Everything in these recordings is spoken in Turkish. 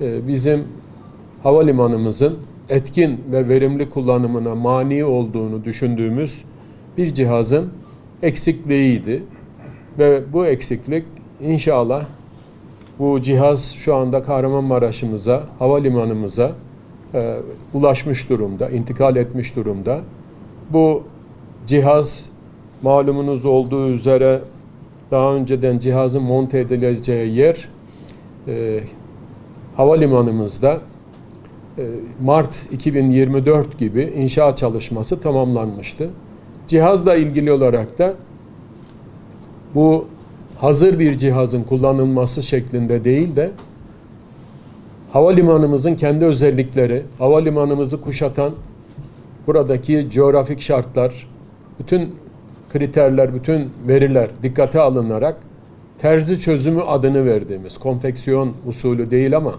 e, bizim havalimanımızın etkin ve verimli kullanımına mani olduğunu düşündüğümüz bir cihazın eksikliğiydi. Ve bu eksiklik inşallah bu cihaz şu anda Kahramanmaraş'ımıza, havalimanımıza e, ulaşmış durumda, intikal etmiş durumda. Bu cihaz malumunuz olduğu üzere daha önceden cihazın monte edileceği yer e, havalimanımızda e, Mart 2024 gibi inşaat çalışması tamamlanmıştı. Cihazla ilgili olarak da bu hazır bir cihazın kullanılması şeklinde değil de havalimanımızın kendi özellikleri, havalimanımızı kuşatan buradaki coğrafik şartlar, bütün kriterler, bütün veriler dikkate alınarak terzi çözümü adını verdiğimiz, konfeksiyon usulü değil ama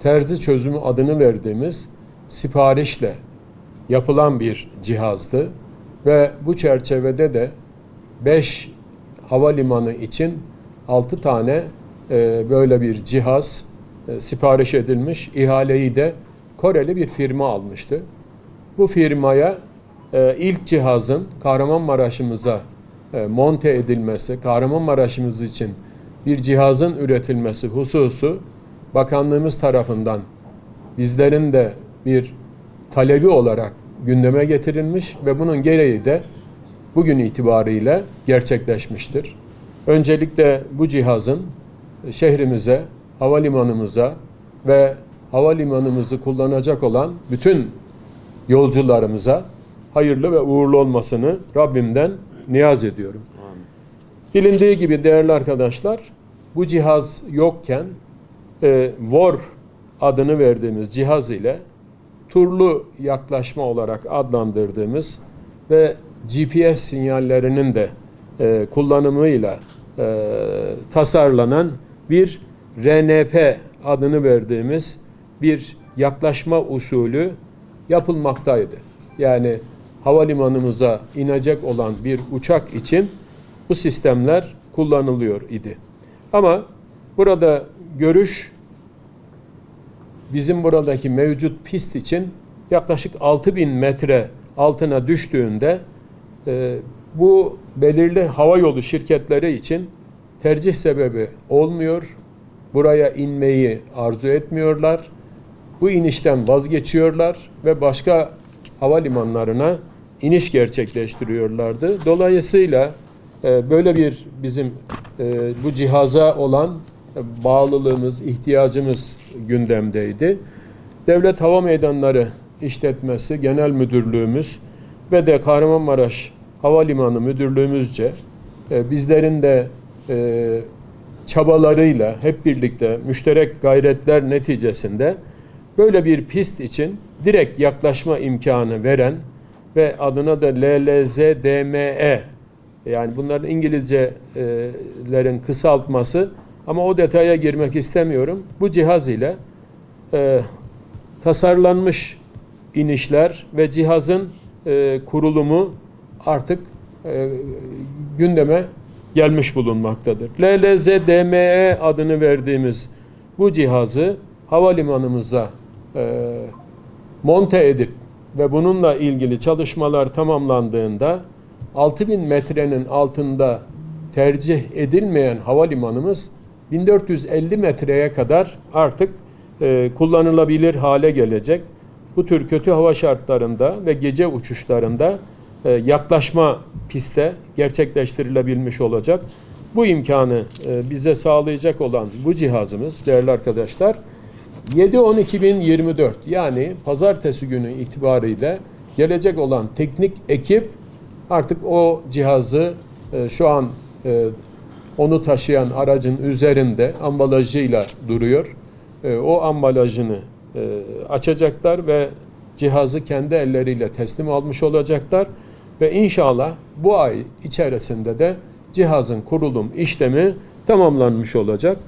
terzi çözümü adını verdiğimiz siparişle yapılan bir cihazdı ve bu çerçevede de 5 havalimanı için 6 tane e, böyle bir cihaz e, sipariş edilmiş. İhaleyi de Koreli bir firma almıştı. Bu firmaya e, ilk cihazın Kahramanmaraş'ımıza monte edilmesi, Kahramanmaraş'ımız için bir cihazın üretilmesi hususu bakanlığımız tarafından bizlerin de bir talebi olarak gündeme getirilmiş ve bunun gereği de bugün itibariyle gerçekleşmiştir. Öncelikle bu cihazın şehrimize, havalimanımıza ve havalimanımızı kullanacak olan bütün yolcularımıza hayırlı ve uğurlu olmasını Rabbimden niyaz ediyorum. Bilindiği gibi değerli arkadaşlar, bu cihaz yokken e, VOR adını verdiğimiz cihaz ile turlu yaklaşma olarak adlandırdığımız ve GPS sinyallerinin de e, kullanımıyla e, tasarlanan bir RNP adını verdiğimiz bir yaklaşma usulü yapılmaktaydı. Yani havalimanımıza inecek olan bir uçak için bu sistemler kullanılıyor idi. Ama burada görüş bizim buradaki mevcut pist için yaklaşık 6000 metre altına düştüğünde e, bu belirli hava yolu şirketleri için tercih sebebi olmuyor. Buraya inmeyi arzu etmiyorlar. Bu inişten vazgeçiyorlar ve başka havalimanlarına iniş gerçekleştiriyorlardı. Dolayısıyla e, böyle bir bizim e, bu cihaza olan bağlılığımız, ihtiyacımız gündemdeydi. Devlet Hava Meydanları İşletmesi Genel Müdürlüğümüz ve de Kahramanmaraş Havalimanı Müdürlüğümüzce e, bizlerin de e, çabalarıyla hep birlikte müşterek gayretler neticesinde böyle bir pist için direkt yaklaşma imkanı veren ve adına da LLZDME yani bunların İngilizcelerin kısaltması ama o detaya girmek istemiyorum. Bu cihaz ile e, tasarlanmış inişler ve cihazın e, kurulumu artık e, gündeme gelmiş bulunmaktadır. LLZDME adını verdiğimiz bu cihazı havalimanımıza e, monte edip ve bununla ilgili çalışmalar tamamlandığında 6000 metrenin altında tercih edilmeyen havalimanımız 1450 metreye kadar artık e, kullanılabilir hale gelecek. Bu tür kötü hava şartlarında ve gece uçuşlarında e, yaklaşma piste gerçekleştirilebilmiş olacak. Bu imkanı e, bize sağlayacak olan bu cihazımız değerli arkadaşlar 7-10-2024 yani pazartesi günü itibariyle gelecek olan teknik ekip artık o cihazı e, şu an e, onu taşıyan aracın üzerinde ambalajıyla duruyor. E, o ambalajını e, açacaklar ve cihazı kendi elleriyle teslim almış olacaklar ve inşallah bu ay içerisinde de cihazın kurulum işlemi tamamlanmış olacak.